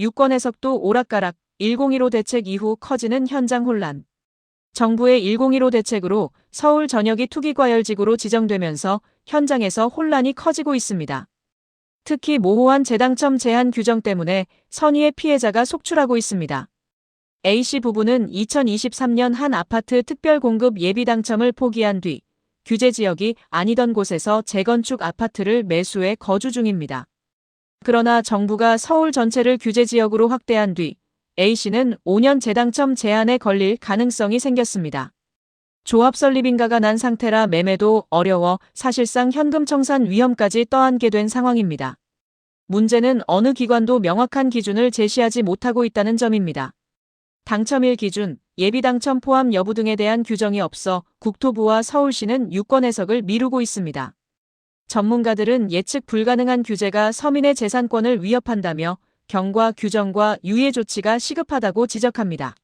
유권 해석도 오락가락 101호 대책 이후 커지는 현장 혼란. 정부의 101호 대책으로 서울 전역이 투기과열지구로 지정되면서 현장에서 혼란이 커지고 있습니다. 특히 모호한 재당첨 제한 규정 때문에 선의의 피해자가 속출하고 있습니다. A씨 부부는 2023년 한 아파트 특별공급 예비 당첨을 포기한 뒤 규제 지역이 아니던 곳에서 재건축 아파트를 매수해 거주 중입니다. 그러나 정부가 서울 전체를 규제 지역으로 확대한 뒤 A씨는 5년 재당첨 제한에 걸릴 가능성이 생겼습니다. 조합 설립 인가가 난 상태라 매매도 어려워 사실상 현금 청산 위험까지 떠안게 된 상황입니다. 문제는 어느 기관도 명확한 기준을 제시하지 못하고 있다는 점입니다. 당첨일 기준, 예비 당첨 포함 여부 등에 대한 규정이 없어 국토부와 서울시는 유권 해석을 미루고 있습니다. 전문가들은 예측 불가능한 규제가 서민의 재산권을 위협한다며 경과 규정과 유예 조치가 시급하다고 지적합니다.